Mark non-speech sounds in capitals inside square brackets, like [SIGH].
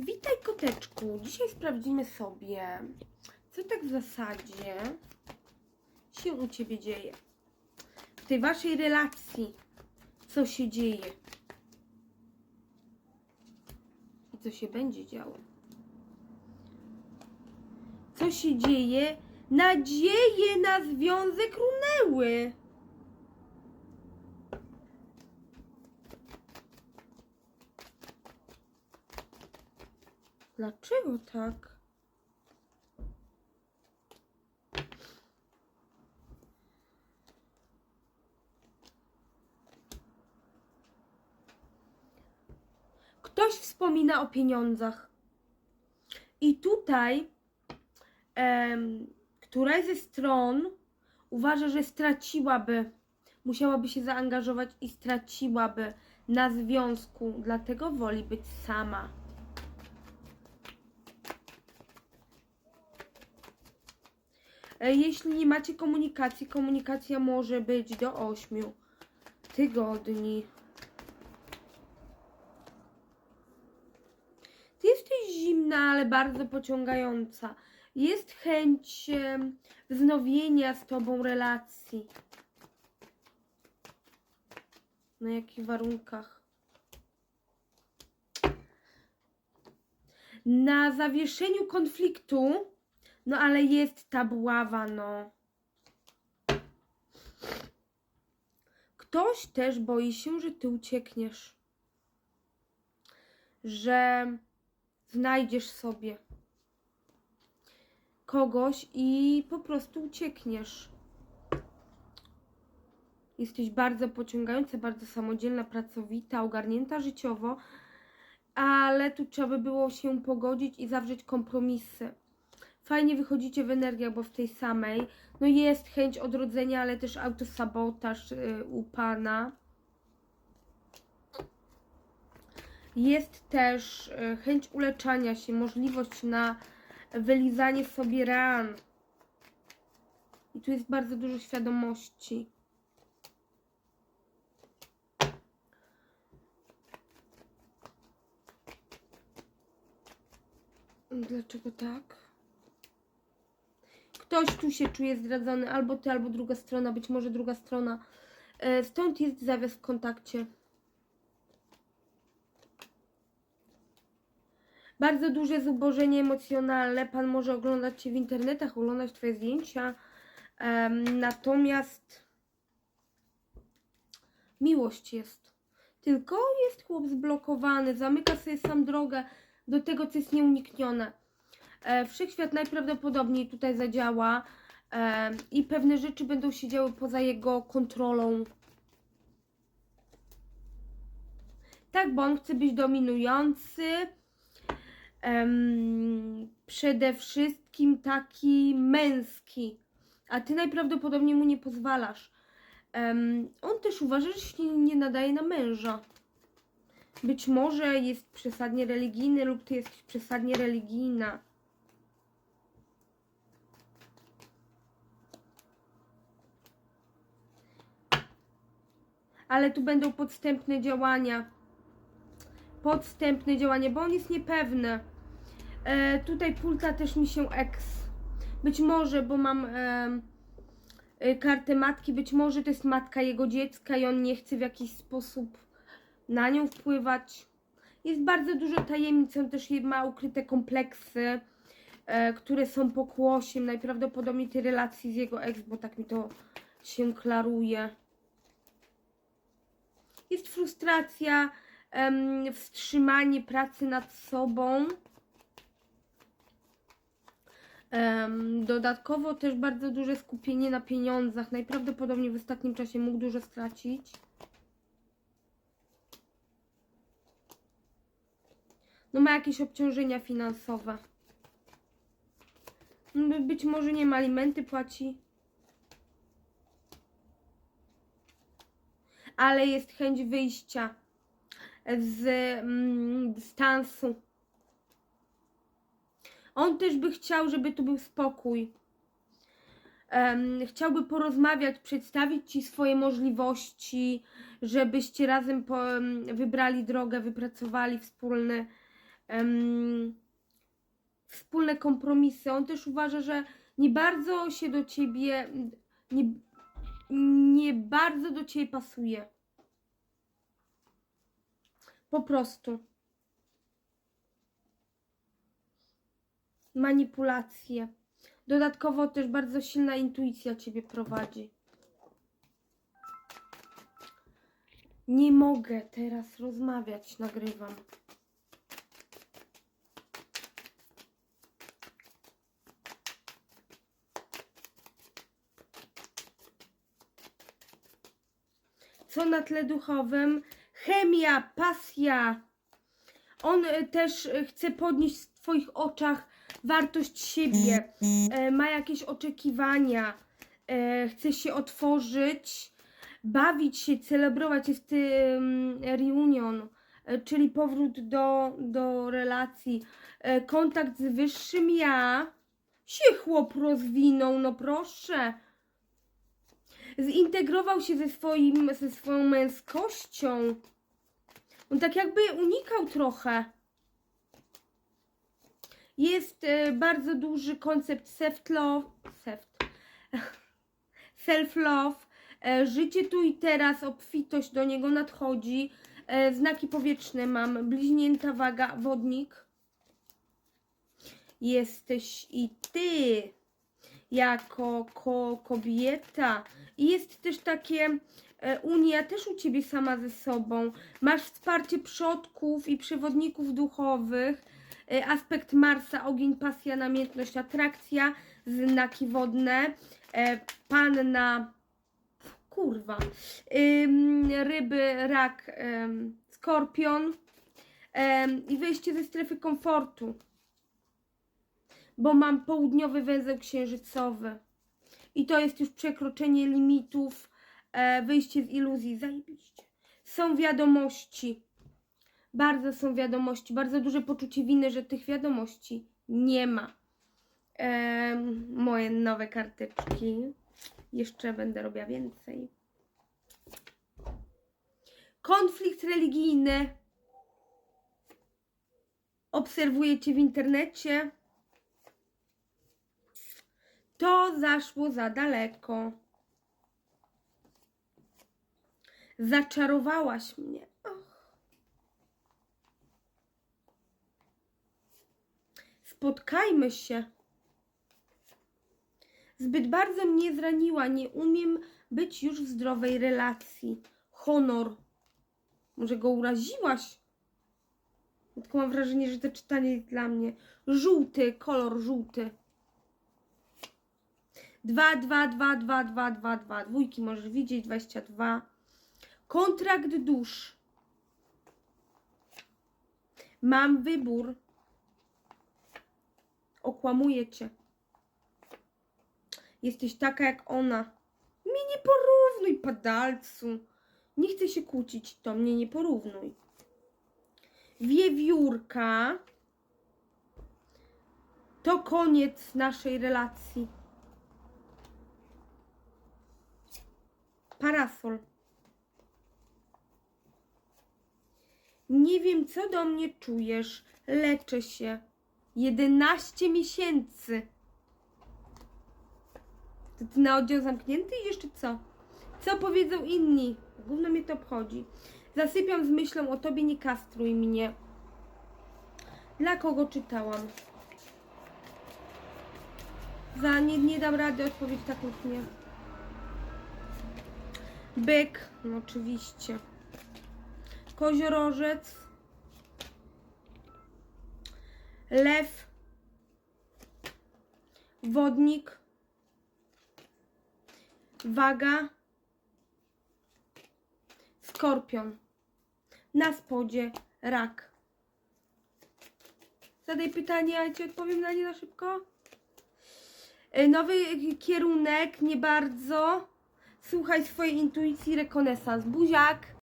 Witaj koteczku. Dzisiaj sprawdzimy sobie, co tak w zasadzie się u Ciebie dzieje. W tej Waszej relacji, co się dzieje. I co się będzie działo. Co się dzieje? Nadzieje na związek runęły. Dlaczego tak? Ktoś wspomina o pieniądzach. I tutaj em, któraś ze stron uważa, że straciłaby, musiałaby się zaangażować i straciłaby na związku, dlatego woli być sama. Jeśli nie macie komunikacji, komunikacja może być do 8 tygodni. Ty jesteś zimna, ale bardzo pociągająca. Jest chęć wznowienia z tobą relacji. Na jakich warunkach? Na zawieszeniu konfliktu no ale jest ta buława, no. Ktoś też boi się, że ty uciekniesz. Że znajdziesz sobie kogoś i po prostu uciekniesz. Jesteś bardzo pociągająca, bardzo samodzielna, pracowita, ogarnięta życiowo, ale tu trzeba by było się pogodzić i zawrzeć kompromisy fajnie wychodzicie w energię, bo w tej samej. No jest chęć odrodzenia, ale też autosabotaż yy, u pana. Jest też yy, chęć uleczania się, możliwość na wylizanie sobie ran. I tu jest bardzo dużo świadomości. Dlaczego tak? Ktoś tu się czuje zdradzony, albo ty, albo druga strona, być może druga strona. E, Stąd jest zawias w kontakcie. Bardzo duże zubożenie emocjonalne. Pan może oglądać Cię w internetach, oglądać Twoje zdjęcia. Em, natomiast miłość jest. Tylko jest chłop zblokowany, zamyka sobie sam drogę do tego, co jest nieuniknione e, wszechświat najprawdopodobniej tutaj zadziała e, i pewne rzeczy będą się działy poza jego kontrolą. Tak, bo on chce być dominujący. Przede wszystkim taki męski, a ty najprawdopodobniej mu nie pozwalasz. Em, on też uważa, że się nie nadaje na męża. Być może jest przesadnie religijny, lub ty jesteś przesadnie religijna. Ale tu będą podstępne działania. Podstępne działania, bo on jest niepewny. E, tutaj pulta też mi się ex. Być może, bo mam e, kartę matki, być może to jest matka jego dziecka i on nie chce w jakiś sposób na nią wpływać. Jest bardzo dużo tajemnic, on też ma ukryte kompleksy, e, które są pokłosiem najprawdopodobniej tej relacji z jego ex, bo tak mi to się klaruje jest frustracja, em, wstrzymanie pracy nad sobą. Dodatkowo też bardzo duże skupienie na pieniądzach. Najprawdopodobniej w ostatnim czasie mógł dużo stracić. No ma jakieś obciążenia finansowe. By- Być może nie ma alimenty płaci. Ale jest chęć wyjścia z mm, dystansu. On też by chciał, żeby tu był spokój. Um, chciałby porozmawiać, przedstawić Ci swoje możliwości, żebyście razem po, em, wybrali drogę, wypracowali wspólny em, wspólne kompromisy. On też uważa, że nie bardzo się do ciebie, nie, nie bardzo do ciebie pasuje. Po prostu. Manipulacje. Dodatkowo też bardzo silna intuicja ciebie prowadzi. Nie mogę teraz rozmawiać, nagrywam. Co na tle duchowym? Chemia, pasja. On e, też e, chce podnieść w Twoich oczach wartość siebie. E, ma jakieś oczekiwania. Chce się otworzyć, bawić się, celebrować. Jest tym reunion, czyli powrót do, do relacji. Kontakt z wyższym ja. Się chłop rozwinął, no proszę zintegrował się ze, swoim, ze swoją męskością. On tak jakby unikał trochę. Jest e, bardzo duży koncept self-love. Self, [LAUGHS] self-love. E, życie tu i teraz, obfitość do niego nadchodzi. E, znaki powietrzne mam. Bliźnięta waga, wodnik. Jesteś i ty jako ko kobieta. I jest też takie e, unia też u ciebie sama ze sobą. Masz wsparcie przodków i przewodników duchowych. E, aspekt Marsa, ogień, pasja, namiętność, atrakcja, znaki wodne. E, panna, kurwa, Ym, ryby, rak, ym, skorpion. Ym, I wyjście ze strefy komfortu bo mam południowy węzeł księżycowy. I to jest już przekroczenie limitów, e, wyjście z iluzji. Zajebiście. Są wiadomości. Bardzo są wiadomości. Bardzo duże poczucie winy, że tych wiadomości nie ma. E, moje nowe karteczki. Jeszcze będę robiła więcej. Konflikt religijny. Obserwuję Cię w internecie. To zaszło za daleko. Zaczarowałaś mnie. Och. Spotkajmy się. Zbyt bardzo mnie zraniła. Nie umiem być już w zdrowej relacji. Honor. Może go uraziłaś? Tylko mam wrażenie, że to czytanie jest dla mnie. Żółty, kolor żółty. 2, 2, 2, 2, 2, 2, 2. Dwójki możesz widzieć, 22. Kontrakt dusz. Mam wybór. Okłamuję cię. Jesteś taka jak ona. Mnie nie porównuj, padalcu. Nie chcę się kłócić, to mnie nie porównuj. Wiewiórka. To koniec naszej relacji. Parasol. Nie wiem, co do mnie czujesz. Leczę się. 11 miesięcy. To ty na oddział zamknięty i jeszcze co? Co powiedzą inni? Gówno mnie to obchodzi. Zasypiam z myślą o tobie, nie kastruj mnie. Dla kogo czytałam? Za nie, nie dam rady odpowiedzieć tak nie. Byk, no oczywiście. Koziorożec. Lew. Wodnik. Waga. Skorpion. Na spodzie rak. Zadaj pytanie, a ja ci odpowiem na nie na szybko. Y, Nowy kierunek, nie bardzo. Słuchaj swojej intuicji, rekonesans. Buziak.